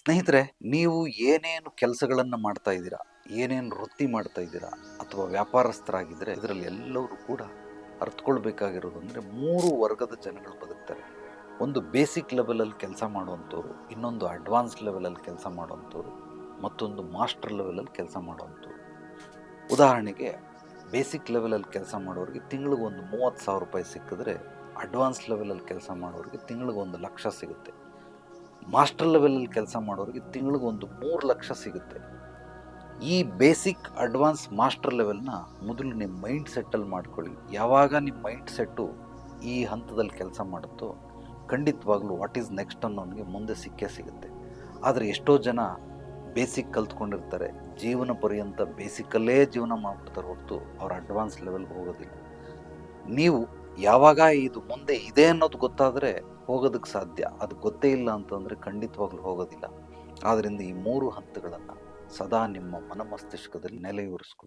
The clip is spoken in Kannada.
ಸ್ನೇಹಿತರೆ, ನೀವು ಏನೇನು ಕೆಲಸಗಳನ್ನು ಮಾಡ್ತಾ ಇದ್ದೀರಾ? ಏನೇನು ವೃತ್ತಿ ಮಾಡ್ತಾ ಇದ್ದೀರಾ? ಅಥವಾ ವ್ಯಾಪಾರಸ್ಥರಾಗಿದ್ದರೆ ಇದರಲ್ಲಿ ಎಲ್ಲರೂ ಕೂಡ ಅರ್ಥಕೊಳ್ಬೇಕಾಗಿರೋದು ಅಂದರೆ ಮೂರು ವರ್ಗದ ಜನಗಳು ಬದುಕ್ತಾರೆ. ಒಂದು ಬೇಸಿಕ್ ಲೆವೆಲಲ್ಲಿ ಕೆಲಸ ಮಾಡುವಂಥವ್ರು, ಇನ್ನೊಂದು ಅಡ್ವಾನ್ಸ್ ಲೆವೆಲಲ್ಲಿ ಕೆಲಸ ಮಾಡುವಂಥವ್ರು, ಮತ್ತೊಂದು ಮಾಸ್ಟರ್ ಲೆವೆಲಲ್ಲಿ ಕೆಲಸ ಮಾಡುವಂಥವ್ರು. ಉದಾಹರಣೆಗೆ, ಬೇಸಿಕ್ ಲೆವೆಲಲ್ಲಿ ಕೆಲಸ ಮಾಡೋರಿಗೆ ತಿಂಗಳಿಗೆ ಒಂದು ಮೂವತ್ತು ಸಾವಿರ ರೂಪಾಯಿ ಸಿಕ್ಕಿದ್ರೆ, ಅಡ್ವಾನ್ಸ್ ಲೆವೆಲಲ್ಲಿ ಕೆಲಸ ಮಾಡೋರಿಗೆ ತಿಂಗಳಿಗೆ ಒಂದು ಲಕ್ಷ ಸಿಗುತ್ತೆ. ಮಾಸ್ಟರ್ ಲೆವೆಲಲ್ಲಿ ಕೆಲಸ ಮಾಡೋರಿಗೆ ತಿಂಗಳಿಗೆ ಒಂದು ಮೂರು ಲಕ್ಷ ಸಿಗುತ್ತೆ. ಈ ಬೇಸಿಕ್ ಅಡ್ವಾನ್ಸ್ ಮಾಸ್ಟರ್ ಲೆವೆಲ್ನ ಮೊದಲು ನಿಮ್ಮ ಮೈಂಡ್ ಸೆಟ್ಟಲ್ಲಿ ಮಾಡ್ಕೊಳ್ಳಿ. ಯಾವಾಗ ನಿಮ್ಮ ಮೈಂಡ್ ಸೆಟ್ಟು ಈ ಹಂತದಲ್ಲಿ ಕೆಲಸ ಮಾಡುತ್ತೋ ಖಂಡಿತವಾಗ್ಲೂ ವಾಟ್ ಈಸ್ ನೆಕ್ಸ್ಟ್ ಅನ್ನೋನಿಗೆ ಮುಂದೆ ಸಿಕ್ಕೇ ಸಿಗುತ್ತೆ. ಆದರೆ ಎಷ್ಟೋ ಜನ ಬೇಸಿಕ್ ಕಲ್ತ್ಕೊಂಡಿರ್ತಾರೆ. ಜೀವನ ಪರ್ಯಂತ ಬೇಸಿಕಲ್ಲೇ ಜೀವನ ಮಾಡ್ಬಿಡ್ತಾರೆ ಹೊರತು ಅವ್ರ ಅಡ್ವಾನ್ಸ್ ಲೆವೆಲ್ಗೆ ಹೋಗೋದಿಲ್ಲ. ನೀವು ಯಾವಾಗ ಇದು ಮುಂದೆ ಇದೆ ಅನ್ನೋದು ಗೊತ್ತಾದರೆ ಹೋಗೋದಕ್ಕೆ ಸಾಧ್ಯ. ಅದು ಗೊತ್ತೇ ಇಲ್ಲ ಅಂತಂದರೆ ಖಂಡಿತವಾಗ್ಲೂ ಹೋಗೋದಿಲ್ಲ. ಆದ್ದರಿಂದ ಈ ಮೂರು ಹಂತಗಳನ್ನು ಸದಾ ನಿಮ್ಮ ಮನಮಸ್ತಿಷ್ಕದಲ್ಲಿ ನೆಲೆಯೂರಿಸ್ಕೊಳ್ಳಿ.